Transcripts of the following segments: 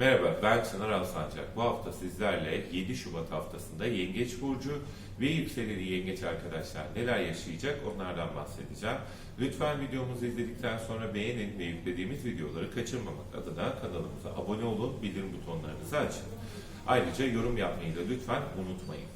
Merhaba, ben Çınar Alsancak. Bu hafta sizlerle 7 Şubat haftasında Yengeç Burcu ve yükseleni Yengeç arkadaşlar neler yaşayacak onlardan bahsedeceğim. Lütfen videomuzu izledikten sonra beğenin ve yüklediğimiz videoları kaçırmamak adına kanalımıza abone olun, bildirim butonlarınızı açın. Ayrıca yorum yapmayı da lütfen unutmayın.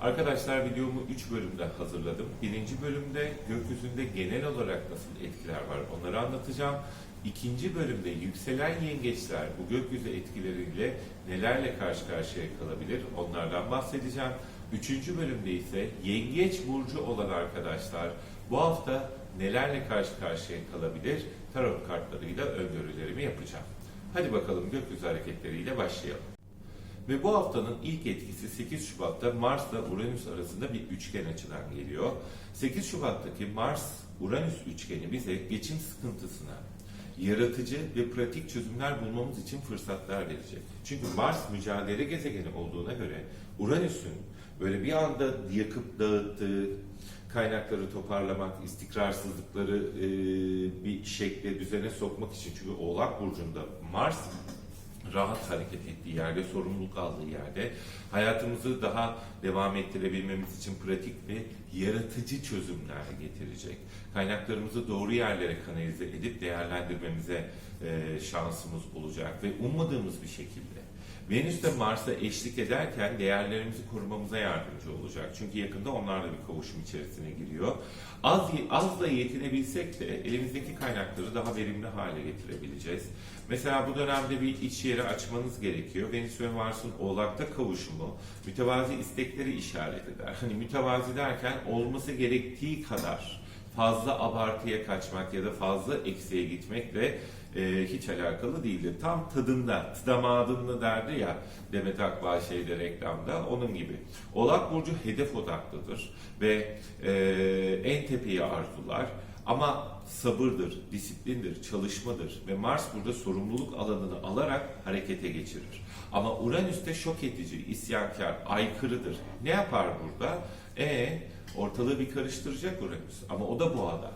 Arkadaşlar videomu 3 bölümde hazırladım. Birinci bölümde gökyüzünde genel olarak nasıl etkiler var onları anlatacağım. İkinci bölümde yükselen yengeçler bu gökyüzü etkileriyle nelerle karşı karşıya kalabilir onlardan bahsedeceğim. Üçüncü bölümde ise yengeç burcu olan arkadaşlar bu hafta nelerle karşı karşıya kalabilir tarot kartlarıyla öngörülerimi yapacağım. Hadi bakalım gökyüzü hareketleriyle başlayalım. Ve bu haftanın ilk etkisi 8 Şubat'ta Mars'la Uranüs arasında bir üçgen açıdan geliyor. 8 Şubat'taki Mars-Uranüs üçgeni bize geçim sıkıntısına, yaratıcı ve pratik çözümler bulmamız için fırsatlar verecek. Çünkü Mars mücadele gezegeni olduğuna göre Uranüs'ün böyle bir anda yakıp dağıttığı kaynakları toparlamak, istikrarsızlıkları e, bir şekle, düzene sokmak için çünkü Oğlak Burcu'nda Mars rahat hareket ettiği yerde, sorumluluk aldığı yerde hayatımızı daha devam ettirebilmemiz için pratik ve yaratıcı çözümler getirecek. Kaynaklarımızı doğru yerlere kanalize edip değerlendirmemize e, şansımız olacak ve ummadığımız bir şekilde. Venüs de Mars'a eşlik ederken değerlerimizi korumamıza yardımcı olacak. Çünkü yakında onlar da bir kavuşum içerisine giriyor. Az, az da yetinebilsek de elimizdeki kaynakları daha verimli hale getirebileceğiz. Mesela bu dönemde bir iş yeri açmanız gerekiyor. Venüs ve Mars'ın oğlakta kavuşumu mütevazi istekleri işaret eder. Hani mütevazi derken olması gerektiği kadar fazla abartıya kaçmak ya da fazla eksiğe gitmekle e, hiç alakalı değildir. Tam tadında, damadında derdi ya Demet Akbağ şeyde reklamda onun gibi. Oğlak Burcu hedef odaklıdır ve e, en tepeyi arzular. Ama sabırdır, disiplindir, çalışmadır ve Mars burada sorumluluk alanını alarak harekete geçirir. Ama Uranüs de şok edici, isyankar, aykırıdır. Ne yapar burada? E ortalığı bir karıştıracak Uranüs ama o da boğada.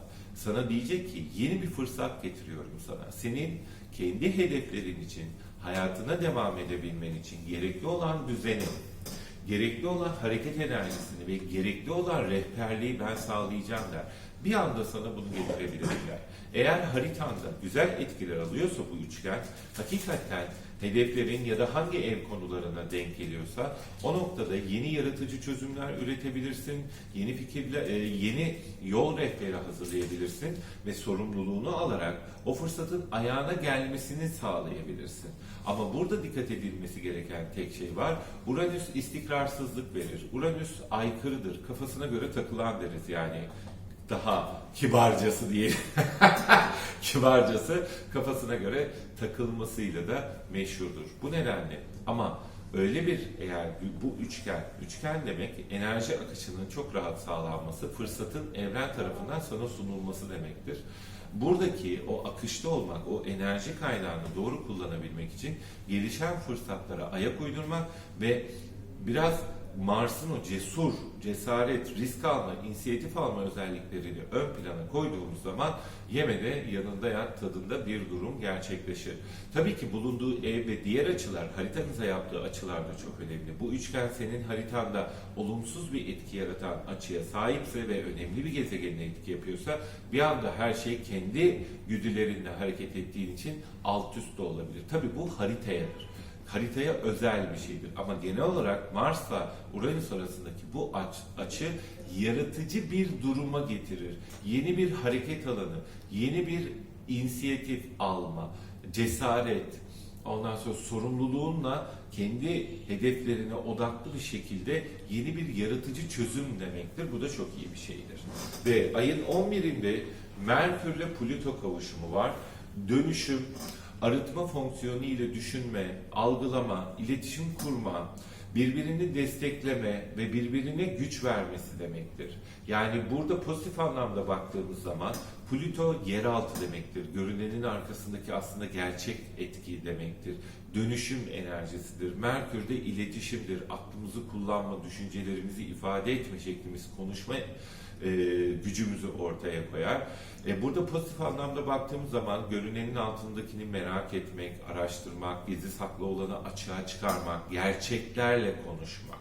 Sana diyecek ki yeni bir fırsat getiriyorum sana. Senin kendi hedeflerin için, hayatına devam edebilmen için gerekli olan düzeni, gerekli olan hareket enerjisini ve gerekli olan rehberliği ben sağlayacağım der. Bir anda sana bunu getirebilirler. Eğer haritanda güzel etkiler alıyorsa bu üçgen, hakikaten hedeflerin ya da hangi ev konularına denk geliyorsa o noktada yeni yaratıcı çözümler üretebilirsin, yeni fikirler, e, yeni yol rehberi hazırlayabilirsin ve sorumluluğunu alarak o fırsatın ayağına gelmesini sağlayabilirsin. Ama burada dikkat edilmesi gereken tek şey var. Uranüs istikrarsızlık verir. Uranüs aykırıdır. Kafasına göre takılan deriz yani daha kibarcası diye kibarcası kafasına göre takılmasıyla da meşhurdur. Bu nedenle ama öyle bir eğer bu üçgen, üçgen demek enerji akışının çok rahat sağlanması, fırsatın evren tarafından sana sunulması demektir. Buradaki o akışta olmak, o enerji kaynağını doğru kullanabilmek için gelişen fırsatlara ayak uydurmak ve biraz Mars'ın o cesur, cesaret, risk alma, inisiyatif alma özelliklerini ön plana koyduğumuz zaman yemede yanında yat tadında bir durum gerçekleşir. Tabii ki bulunduğu ev ve diğer açılar, haritanıza yaptığı açılar da çok önemli. Bu üçgen senin haritanda olumsuz bir etki yaratan açıya sahipse ve önemli bir gezegenine etki yapıyorsa bir anda her şey kendi güdülerinle hareket ettiğin için alt üst de olabilir. Tabii bu haritayadır haritaya özel bir şeydir. Ama genel olarak Mars'la Uranüs arasındaki bu aç, açı yaratıcı bir duruma getirir. Yeni bir hareket alanı, yeni bir inisiyatif alma, cesaret, ondan sonra sorumluluğunla kendi hedeflerine odaklı bir şekilde yeni bir yaratıcı çözüm demektir. Bu da çok iyi bir şeydir. Ve ayın 11'inde Merkürle Plüto kavuşumu var. Dönüşüm, arıtma fonksiyonu ile düşünme, algılama, iletişim kurma, birbirini destekleme ve birbirine güç vermesi demektir. Yani burada pozitif anlamda baktığımız zaman Plüto yeraltı demektir. Görünenin arkasındaki aslında gerçek etki demektir. Dönüşüm enerjisidir. Merkür de iletişimdir. Aklımızı kullanma, düşüncelerimizi ifade etme şeklimiz, konuşma e, gücümüzü ortaya koyar. E, burada pozitif anlamda baktığımız zaman görünenin altındakini merak etmek, araştırmak, gizli saklı olanı açığa çıkarmak, gerçeklerle konuşmak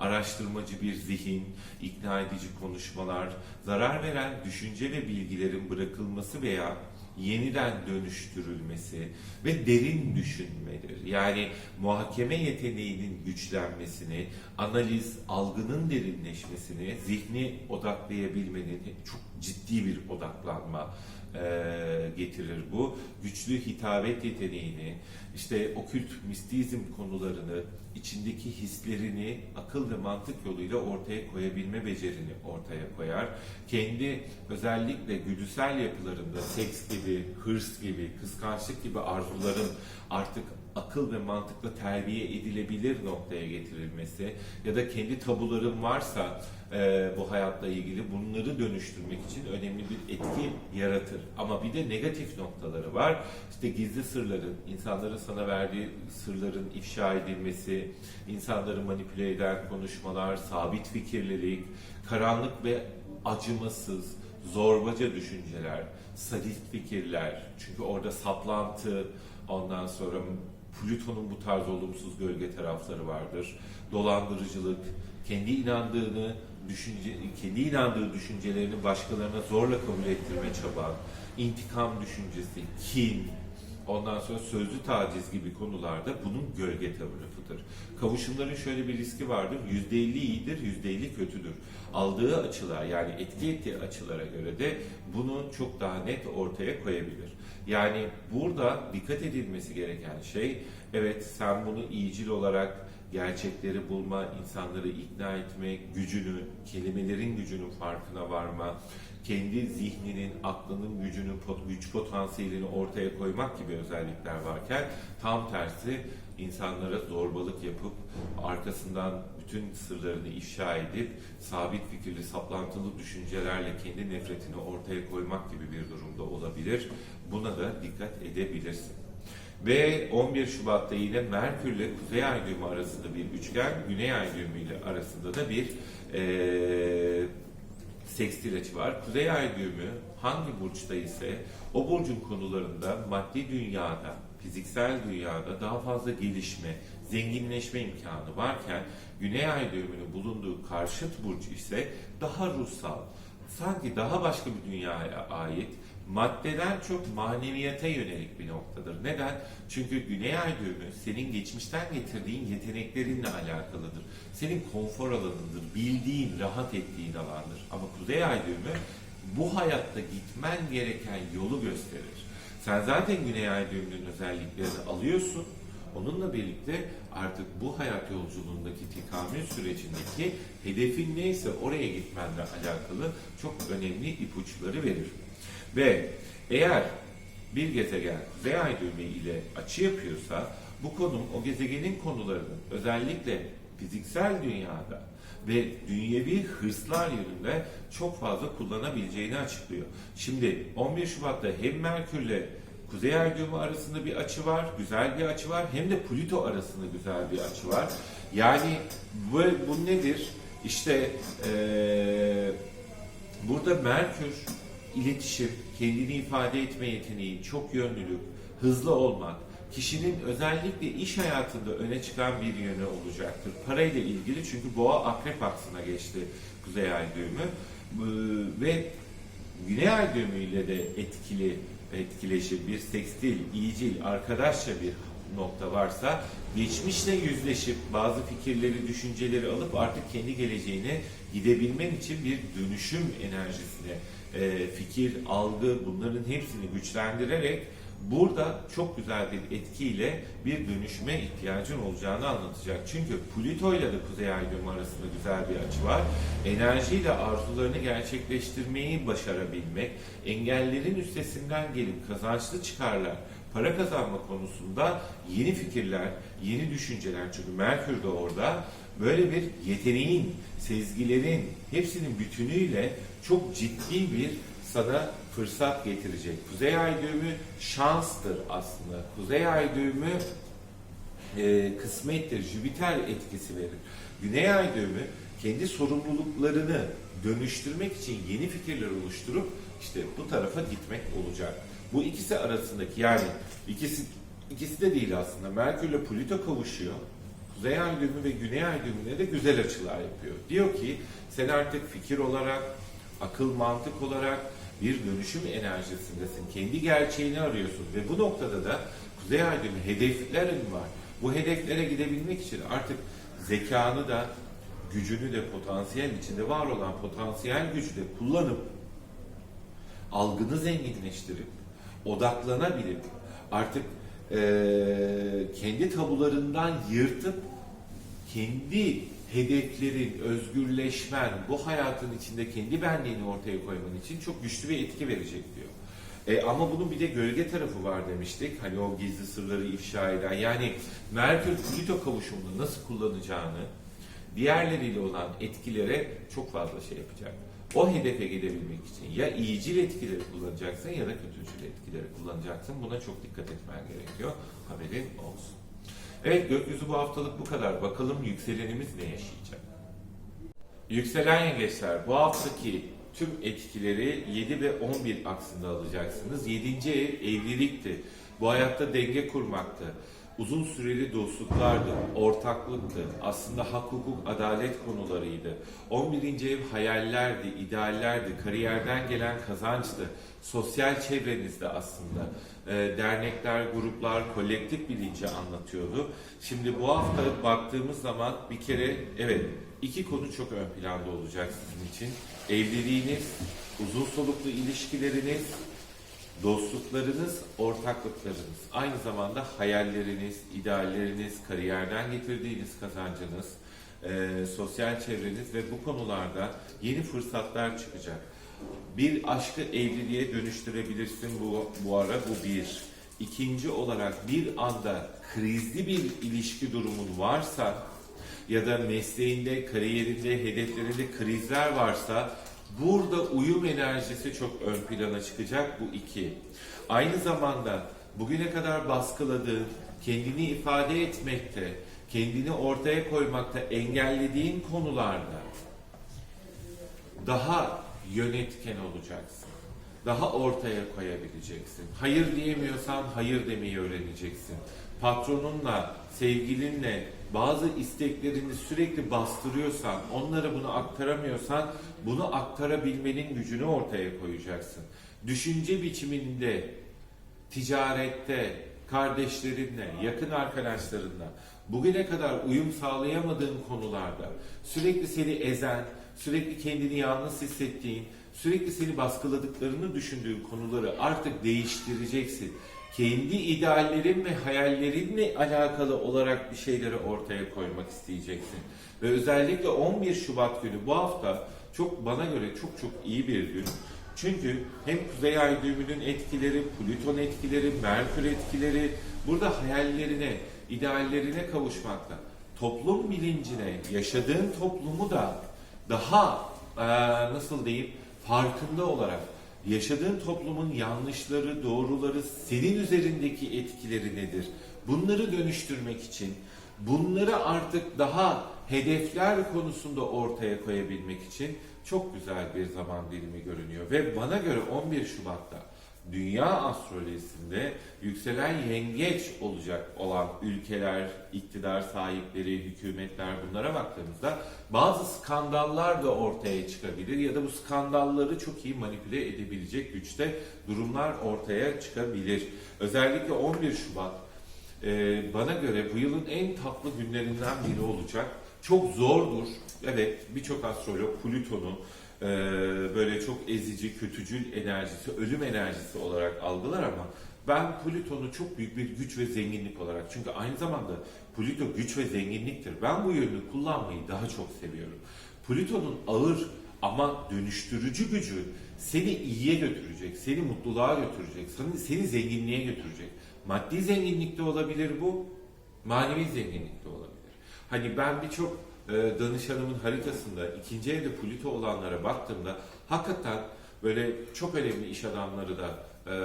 araştırmacı bir zihin, ikna edici konuşmalar, zarar veren düşünce ve bilgilerin bırakılması veya yeniden dönüştürülmesi ve derin düşünmedir. Yani muhakeme yeteneğinin güçlenmesini, analiz, algının derinleşmesini, zihni odaklayabilmenin çok ciddi bir odaklanma e, getirir bu. Güçlü hitabet yeteneğini, işte okült mistizm konularını, içindeki hislerini akıl ve mantık yoluyla ortaya koyabilme becerini ortaya koyar. Kendi özellikle güdüsel yapılarında seks gibi, hırs gibi, kıskançlık gibi arzuların artık akıl ve mantıkla terbiye edilebilir noktaya getirilmesi ya da kendi tabuların varsa e, bu hayatla ilgili bunları dönüştürmek için önemli bir etki yaratır. Ama bir de negatif noktaları var. İşte gizli sırların, insanların sana verdiği sırların ifşa edilmesi, insanları manipüle eden konuşmalar, sabit fikirlilik, karanlık ve acımasız, zorbaca düşünceler, sadist fikirler. Çünkü orada saplantı, ondan sonra Plüton'un bu tarz olumsuz gölge tarafları vardır. Dolandırıcılık, kendi inandığını, düşünce, kendi inandığı düşüncelerini başkalarına zorla kabul ettirme çaba, intikam düşüncesi, kin, ondan sonra sözlü taciz gibi konularda bunun gölge tarafıdır. Kavuşumların şöyle bir riski vardır. %50 iyidir, %50 kötüdür. Aldığı açılar yani etki ettiği açılara göre de bunu çok daha net ortaya koyabilir. Yani burada dikkat edilmesi gereken şey evet sen bunu iyicil olarak gerçekleri bulma, insanları ikna etme, gücünü, kelimelerin gücünün farkına varma, kendi zihninin, aklının gücünü, güç potansiyelini ortaya koymak gibi özellikler varken tam tersi insanlara zorbalık yapıp arkasından bütün sırlarını ifşa edip sabit fikirli, saplantılı düşüncelerle kendi nefretini ortaya koymak gibi bir durumda olabilir. Buna da dikkat edebilirsin. Ve 11 Şubat'ta yine Merkür ile Kuzey Ay düğümü arasında bir üçgen, Güney Ay düğümü ile arasında da bir eee sekstil açı var. Kuzey Ay düğümü hangi burçta ise o burcun konularında maddi dünyada, fiziksel dünyada daha fazla gelişme, zenginleşme imkanı varken Güney Ay düğümünün bulunduğu karşıt burç ise daha ruhsal, sanki daha başka bir dünyaya ait maddeden çok maneviyata yönelik bir noktadır. Neden? Çünkü Güney Ay düğümü senin geçmişten getirdiğin yeteneklerinle alakalıdır. Senin konfor alanındır, bildiğin, rahat ettiğin alandır. Ama Kuzey Ay düğümü bu hayatta gitmen gereken yolu gösterir. Sen zaten Güney Ay düğümünün özelliklerini alıyorsun. Onunla birlikte artık bu hayat yolculuğundaki tekamül sürecindeki hedefin neyse oraya gitmenle alakalı çok önemli ipuçları verir. Ve eğer bir gezegen Kuzey Ay düğümü ile açı yapıyorsa bu konum o gezegenin konularının özellikle fiziksel dünyada ve dünyevi hırslar yönünde çok fazla kullanabileceğini açıklıyor. Şimdi 11 Şubat'ta hem Merkür'le Kuzey Ay düğümü arasında bir açı var, güzel bir açı var. Hem de Plüto arasında güzel bir açı var. Yani bu, bu nedir? İşte eee burada Merkür iletişim, kendini ifade etme yeteneği, çok yönlülük, hızlı olmak, kişinin özellikle iş hayatında öne çıkan bir yönü olacaktır. Parayla ilgili çünkü boğa akrep aksına geçti Kuzey Ay düğümü Ee, ve Güney Ay düğümüyle de etkili etkileşim, bir sekstil, iyicil, arkadaşça bir nokta varsa geçmişle yüzleşip bazı fikirleri, düşünceleri alıp artık kendi geleceğine gidebilmen için bir dönüşüm enerjisine e, fikir, algı bunların hepsini güçlendirerek burada çok güzel bir etkiyle bir dönüşüme ihtiyacın olacağını anlatacak. Çünkü Plüto ile de Kuzey Ay arasında güzel bir açı var. Enerjiyle arzularını gerçekleştirmeyi başarabilmek, engellerin üstesinden gelip kazançlı çıkarlar, para kazanma konusunda yeni fikirler, yeni düşünceler çünkü Merkür de orada böyle bir yeteneğin, sezgilerin hepsinin bütünüyle çok ciddi bir sana fırsat getirecek. Kuzey ay düğümü şanstır aslında. Kuzey ay düğümü e, kısmettir, Jüpiter etkisi verir. Güney ay düğümü kendi sorumluluklarını dönüştürmek için yeni fikirler oluşturup işte bu tarafa gitmek olacak. Bu ikisi arasındaki yani ikisi ikisi de değil aslında. Merkür ile Plüto kavuşuyor. Kuzey ay düğümü ve güney ay düğümüne de güzel açılar yapıyor. Diyor ki sen artık fikir olarak, akıl mantık olarak bir dönüşüm enerjisindesin. Kendi gerçeğini arıyorsun ve bu noktada da Kuzey ay hedeflerin var. Bu hedeflere gidebilmek için artık zekanı da gücünü de potansiyel içinde var olan potansiyel gücü de kullanıp algını zenginleştirip odaklanabilip artık eee, kendi tabularından yırtıp kendi hedeflerin, özgürleşmen, bu hayatın içinde kendi benliğini ortaya koyman için çok güçlü bir etki verecek diyor. E, ama bunun bir de gölge tarafı var demiştik. Hani o gizli sırları ifşa eden. Yani Merkür Plüto kavuşumunu nasıl kullanacağını diğerleriyle olan etkilere çok fazla şey yapacak. O hedefe gidebilmek için ya iyicil etkileri kullanacaksın ya da kötücül etkileri kullanacaksın. Buna çok dikkat etmen gerekiyor. Haberin olsun. Evet gökyüzü bu haftalık bu kadar. Bakalım yükselenimiz ne yaşayacak? Yükselen yengeçler bu haftaki tüm etkileri 7 ve 11 aksında alacaksınız. 7. ev evlilikti. Bu hayatta denge kurmaktı. Uzun süreli dostluklardı, ortaklıktı, aslında hak, hukuk, adalet konularıydı. 11. ev hayallerdi, ideallerdi, kariyerden gelen kazançtı, sosyal çevrenizde aslında. Ee, dernekler, gruplar, kolektif bilinci anlatıyordu. Şimdi bu hafta baktığımız zaman bir kere evet iki konu çok ön planda olacak sizin için. Evliliğiniz, uzun soluklu ilişkileriniz, dostluklarınız, ortaklıklarınız, aynı zamanda hayalleriniz, idealleriniz, kariyerden getirdiğiniz kazancınız, e, sosyal çevreniz ve bu konularda yeni fırsatlar çıkacak. Bir aşkı evliliğe dönüştürebilirsin bu, bu ara bu bir. İkinci olarak bir anda krizli bir ilişki durumun varsa ya da mesleğinde, kariyerinde, hedeflerinde krizler varsa burada uyum enerjisi çok ön plana çıkacak bu iki. Aynı zamanda bugüne kadar baskıladığın, kendini ifade etmekte, kendini ortaya koymakta engellediğin konularda daha yönetken olacaksın. Daha ortaya koyabileceksin. Hayır diyemiyorsan hayır demeyi öğreneceksin. Patronunla, sevgilinle bazı isteklerini sürekli bastırıyorsan, onlara bunu aktaramıyorsan bunu aktarabilmenin gücünü ortaya koyacaksın. Düşünce biçiminde, ticarette, kardeşlerinle, yakın arkadaşlarınla bugüne kadar uyum sağlayamadığın konularda sürekli seni ezen, sürekli kendini yalnız hissettiğin, sürekli seni baskıladıklarını düşündüğün konuları artık değiştireceksin. Kendi ideallerin ve hayallerinle alakalı olarak bir şeyleri ortaya koymak isteyeceksin. Ve özellikle 11 Şubat günü bu hafta çok bana göre çok çok iyi bir gün. Çünkü hem Kuzey Ay düğümünün etkileri, Plüton etkileri, Merkür etkileri burada hayallerine, ideallerine kavuşmakta. Toplum bilincine, yaşadığın toplumu da daha eee, nasıl diyeyim farkında olarak yaşadığın toplumun yanlışları, doğruları, senin üzerindeki etkileri nedir? Bunları dönüştürmek için bunları artık daha hedefler konusunda ortaya koyabilmek için çok güzel bir zaman dilimi görünüyor. Ve bana göre 11 Şubat'ta dünya astrolojisinde yükselen yengeç olacak olan ülkeler, iktidar sahipleri, hükümetler bunlara baktığımızda bazı skandallar da ortaya çıkabilir ya da bu skandalları çok iyi manipüle edebilecek güçte durumlar ortaya çıkabilir. Özellikle 11 Şubat e, bana göre bu yılın en tatlı günlerinden biri olacak. Çok zordur. Evet birçok astrolog Plüton'u e, böyle çok ezici, kötücül enerjisi, ölüm enerjisi olarak algılar ama ben Plüton'u çok büyük bir güç ve zenginlik olarak çünkü aynı zamanda Plüto güç ve zenginliktir. Ben bu yönünü kullanmayı daha çok seviyorum. Plüton'un ağır ama dönüştürücü gücü seni iyiye götürecek, seni mutluluğa götürecek, seni, seni zenginliğe götürecek. Maddi zenginlik de olabilir bu, manevi zenginlik de olabilir. Hani ben birçok danışanımın haritasında ikinci evde Plüto olanlara baktığımda hakikaten böyle çok önemli iş adamları da e,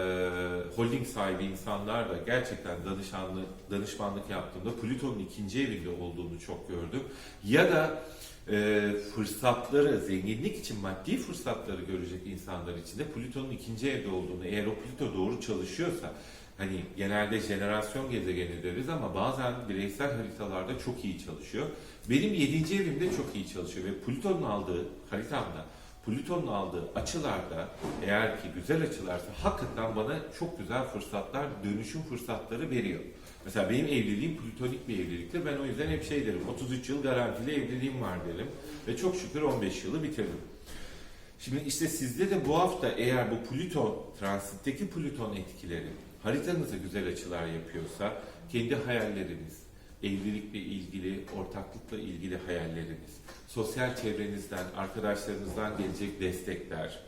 holding sahibi insanlar da gerçekten danışanlık, danışmanlık yaptığımda Plüton'un ikinci evinde olduğunu çok gördüm. Ya da e, fırsatları, zenginlik için maddi fırsatları görecek insanlar için de Plüton'un ikinci evde olduğunu, eğer o Plüto doğru çalışıyorsa, hani genelde jenerasyon gezegeni deriz ama bazen bireysel haritalarda çok iyi çalışıyor. Benim 7. evimde çok iyi çalışıyor ve Plüton'un aldığı haritamda, Plüton'un aldığı açılarda eğer ki güzel açılarsa hakikaten bana çok güzel fırsatlar, dönüşüm fırsatları veriyor. Mesela benim evliliğim plütonik bir evliliktir. Ben o yüzden hep şey derim, 33 yıl garantili evliliğim var derim. Ve çok şükür 15 yılı bitirdim. Şimdi işte sizde de bu hafta eğer bu Plüton, transitteki Plüton etkileri haritanıza güzel açılar yapıyorsa kendi hayalleriniz, evlilikle ilgili, ortaklıkla ilgili hayalleriniz, sosyal çevrenizden, arkadaşlarınızdan gelecek destekler,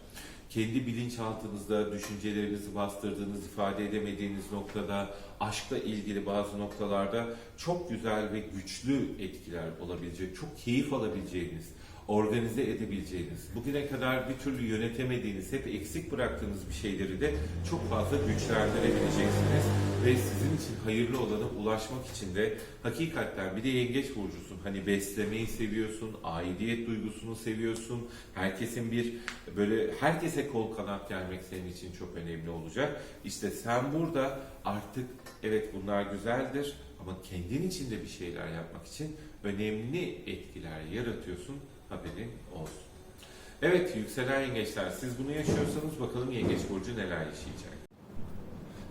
kendi bilinçaltınızda düşüncelerinizi bastırdığınız, ifade edemediğiniz noktada, aşkla ilgili bazı noktalarda çok güzel ve güçlü etkiler olabilecek, çok keyif alabileceğiniz, organize edebileceğiniz, bugüne kadar bir türlü yönetemediğiniz, hep eksik bıraktığınız bir şeyleri de çok fazla güçlendirebileceksiniz. Ve sizin için hayırlı olana ulaşmak için de hakikaten bir de yengeç burcusun. Hani beslemeyi seviyorsun, aidiyet duygusunu seviyorsun. Herkesin bir böyle herkese kol kanat gelmek senin için çok önemli olacak. İşte sen burada artık evet bunlar güzeldir ama kendin için de bir şeyler yapmak için önemli etkiler yaratıyorsun haberin olsun. Evet yükselen yengeçler siz bunu yaşıyorsanız bakalım yengeç burcu neler yaşayacak.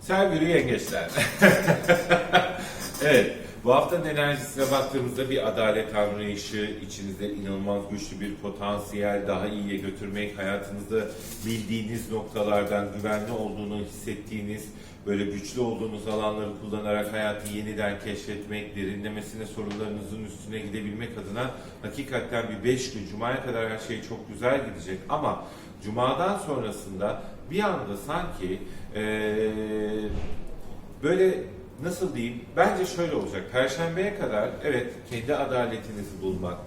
Sevgili yengeçler. evet bu haftanın enerjisine baktığımızda bir adalet anlayışı, içinizde inanılmaz güçlü bir potansiyel, daha iyiye götürmek, hayatınızda bildiğiniz noktalardan güvenli olduğunu hissettiğiniz, böyle güçlü olduğunuz alanları kullanarak hayatı yeniden keşfetmek, derinlemesine sorunlarınızın üstüne gidebilmek adına hakikaten bir 5 gün, Cuma'ya kadar her şey çok güzel gidecek ama Cuma'dan sonrasında bir anda sanki eee, böyle nasıl diyeyim? Bence şöyle olacak. Perşembeye kadar evet kendi adaletinizi bulmak,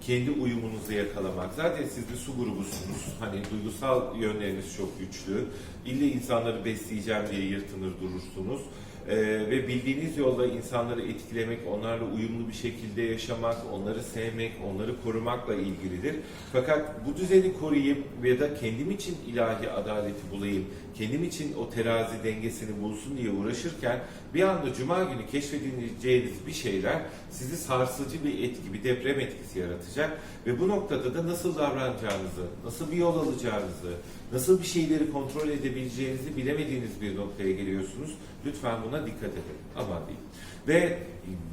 kendi uyumunuzu yakalamak. Zaten siz bir su grubusunuz. Hani duygusal yönleriniz çok güçlü. İlle insanları besleyeceğim diye yırtınır durursunuz. Ee, ve bildiğiniz yolda insanları etkilemek, onlarla uyumlu bir şekilde yaşamak, onları sevmek, onları korumakla ilgilidir. Fakat bu düzeni koruyayım ya da kendim için ilahi adaleti bulayım, kendim için o terazi dengesini bulsun diye uğraşırken bir anda cuma günü keşfedeceğiniz bir şeyler sizi sarsıcı bir etki, bir deprem etkisi yaratacak ve bu noktada da nasıl davranacağınızı, nasıl bir yol alacağınızı, nasıl bir şeyleri kontrol edebileceğinizi bilemediğiniz bir noktaya geliyorsunuz. Lütfen buna dikkat edin. Aman diyeyim. Ve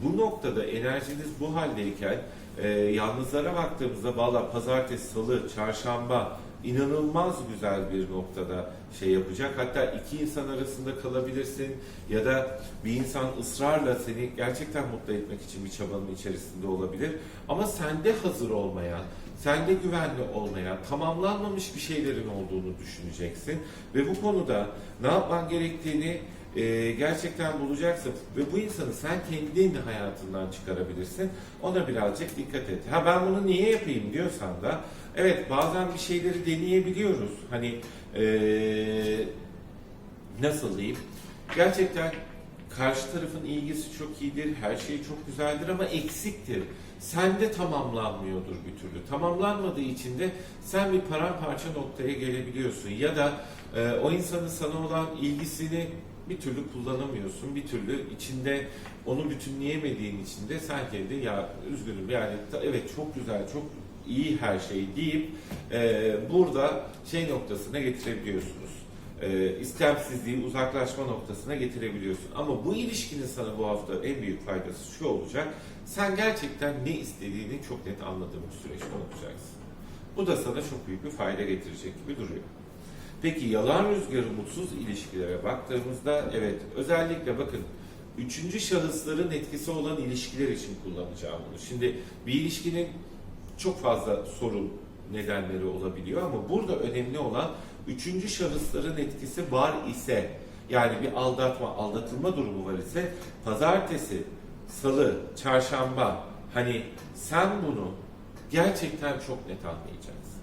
bu noktada enerjiniz bu haldeyken e, yalnızlara baktığımızda valla pazartesi, salı, çarşamba inanılmaz güzel bir noktada şey yapacak. Hatta iki insan arasında kalabilirsin ya da bir insan ısrarla seni gerçekten mutlu etmek için bir çabanın içerisinde olabilir. Ama sende hazır olmayan, sende güvenli olmayan, tamamlanmamış bir şeylerin olduğunu düşüneceksin. Ve bu konuda ne yapman gerektiğini e, gerçekten bulacaksın ve bu insanı sen kendin hayatından çıkarabilirsin. Ona birazcık dikkat et. Ha ben bunu niye yapayım diyorsan da evet bazen bir şeyleri deneyebiliyoruz. Hani e, nasıl diyeyim? Gerçekten karşı tarafın ilgisi çok iyidir, her şey çok güzeldir ama eksiktir. Sende tamamlanmıyordur bir türlü. Tamamlanmadığı için de sen bir paramparça noktaya gelebiliyorsun ya da e, o insanın sana olan ilgisini bir türlü kullanamıyorsun. Bir türlü içinde onu bütünleyemediğin için de sen kendi ya üzgünüm yani evet çok güzel, çok iyi her şey deyip e, burada şey noktasına getirebiliyorsunuz. E, istemsizliği uzaklaşma noktasına getirebiliyorsun. Ama bu ilişkinin sana bu hafta en büyük faydası şu olacak. Sen gerçekten ne istediğini çok net anladığın bir süreçte olacaksın. Bu da sana çok büyük bir fayda getirecek gibi duruyor. Peki yalan rüzgarı mutsuz ilişkilere baktığımızda evet özellikle bakın üçüncü şahısların etkisi olan ilişkiler için kullanacağım bunu. Şimdi bir ilişkinin çok fazla sorun nedenleri olabiliyor ama burada önemli olan üçüncü şahısların etkisi var ise yani bir aldatma, aldatılma durumu var ise pazartesi, salı, çarşamba hani sen bunu gerçekten çok net anlayacaksın.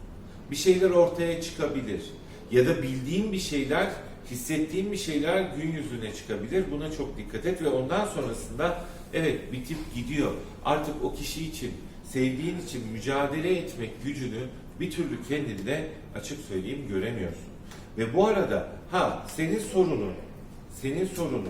Bir şeyler ortaya çıkabilir. ya da bildiğin bir şeyler, hissettiğin bir şeyler gün yüzüne çıkabilir. Buna çok dikkat et ve ondan sonrasında evet bitip gidiyor. Artık o kişi için, sevdiğin için mücadele etmek gücünü bir türlü kendinde açık söyleyeyim göremiyorsun. Ve bu arada ha senin sorunun, senin sorunun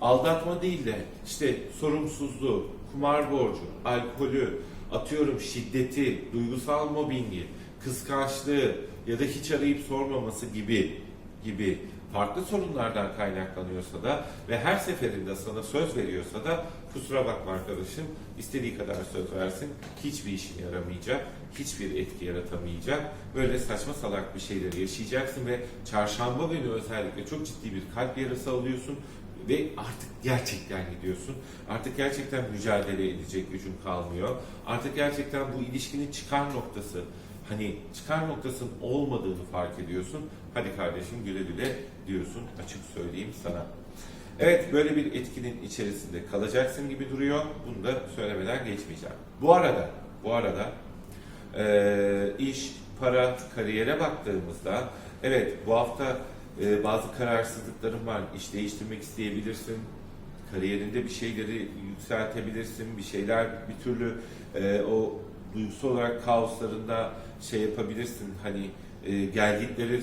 aldatma değil de işte sorumsuzluğu, kumar borcu, alkolü, atıyorum şiddeti, duygusal mobbingi, kıskançlığı ya da hiç arayıp sormaması gibi gibi farklı sorunlardan kaynaklanıyorsa da ve her seferinde sana söz veriyorsa da kusura bakma arkadaşım istediği kadar söz versin hiçbir işine yaramayacak, hiçbir etki yaratamayacak. Böyle saçma salak bir şeyleri yaşayacaksın ve çarşamba günü özellikle çok ciddi bir kalp yarası alıyorsun ve artık gerçekten gidiyorsun. Artık gerçekten mücadele edecek gücün kalmıyor. Artık gerçekten bu ilişkinin çıkar noktası hani çıkar noktasının olmadığını fark ediyorsun. Hadi kardeşim güle güle diyorsun açık söyleyeyim sana. Evet böyle bir etkinin içerisinde kalacaksın gibi duruyor. Bunu da söylemeden geçmeyeceğim. Bu arada bu arada eee, iş, para, kariyere baktığımızda evet bu hafta eee, bazı kararsızlıkların var. İş değiştirmek isteyebilirsin. Kariyerinde bir şeyleri yükseltebilirsin. Bir şeyler bir türlü eee, o duygusal olarak kaoslarında şey yapabilirsin. Hani eee gelgitleri e,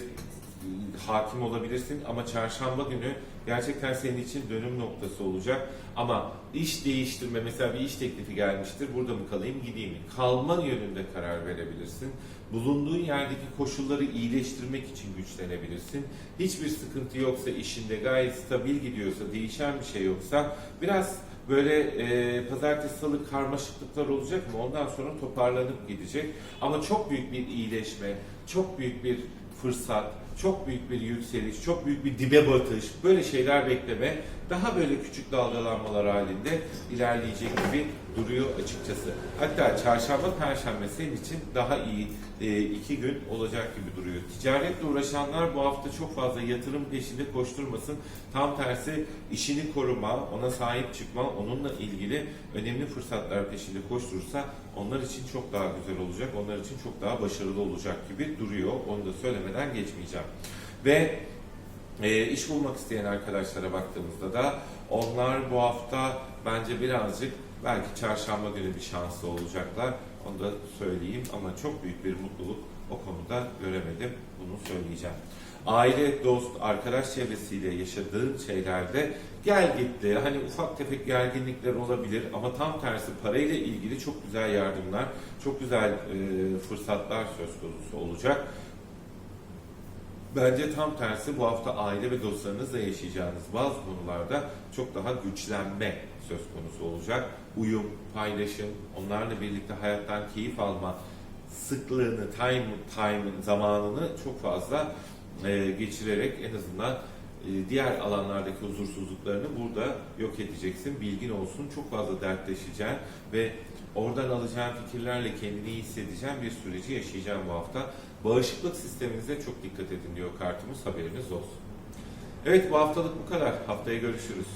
hakim olabilirsin ama çarşamba günü gerçekten senin için dönüm noktası olacak. Ama iş değiştirme mesela bir iş teklifi gelmiştir. Burada mı kalayım gideyim mi? Kalma yönünde karar verebilirsin. Bulunduğun yerdeki koşulları iyileştirmek için güçlenebilirsin. Hiçbir sıkıntı yoksa işinde gayet stabil gidiyorsa, değişen bir şey yoksa biraz böyle e, pazartesi salı karmaşıklıklar olacak ama ondan sonra toparlanıp gidecek. Ama çok büyük bir iyileşme, çok büyük bir fırsat, çok büyük bir yükseliş, çok büyük bir dibe batış, böyle şeyler bekleme daha böyle küçük dalgalanmalar halinde ilerleyecek gibi duruyor açıkçası. Hatta çarşamba, perşembe senin için daha iyi e, iki gün olacak gibi duruyor. Ticaretle uğraşanlar bu hafta çok fazla yatırım peşinde koşturmasın. Tam tersi işini koruma, ona sahip çıkma, onunla ilgili önemli fırsatlar peşinde koşturursa onlar için çok daha güzel olacak, onlar için çok daha başarılı olacak gibi duruyor. Onu da söylemeden geçmeyeceğim. Ve e, iş bulmak isteyen arkadaşlara baktığımızda da onlar bu hafta bence birazcık belki çarşamba günü bir şanslı olacaklar. Onu da söyleyeyim ama çok büyük bir mutluluk o konuda göremedim. Bunu söyleyeceğim. Aile, dost, arkadaş çevresiyle yaşadığın şeylerde gel gitti. Hani ufak tefek gerginlikler olabilir ama tam tersi parayla ilgili çok güzel yardımlar, çok güzel e, fırsatlar söz konusu olacak. Bence tam tersi bu hafta aile ve dostlarınızla yaşayacağınız bazı konularda çok daha güçlenme söz konusu olacak. Uyum, paylaşım, onlarla birlikte hayattan keyif alma sıklığını, time, time zamanını çok fazla e, geçirerek en azından e, diğer alanlardaki huzursuzluklarını burada yok edeceksin. Bilgin olsun. Çok fazla dertleşeceksin ve oradan alacağın fikirlerle kendini iyi hissedeceğin bir süreci yaşayacağım bu hafta. Bağışıklık sisteminize çok dikkat edin diyor kartımız. Haberiniz olsun. Evet bu haftalık bu kadar. Haftaya görüşürüz.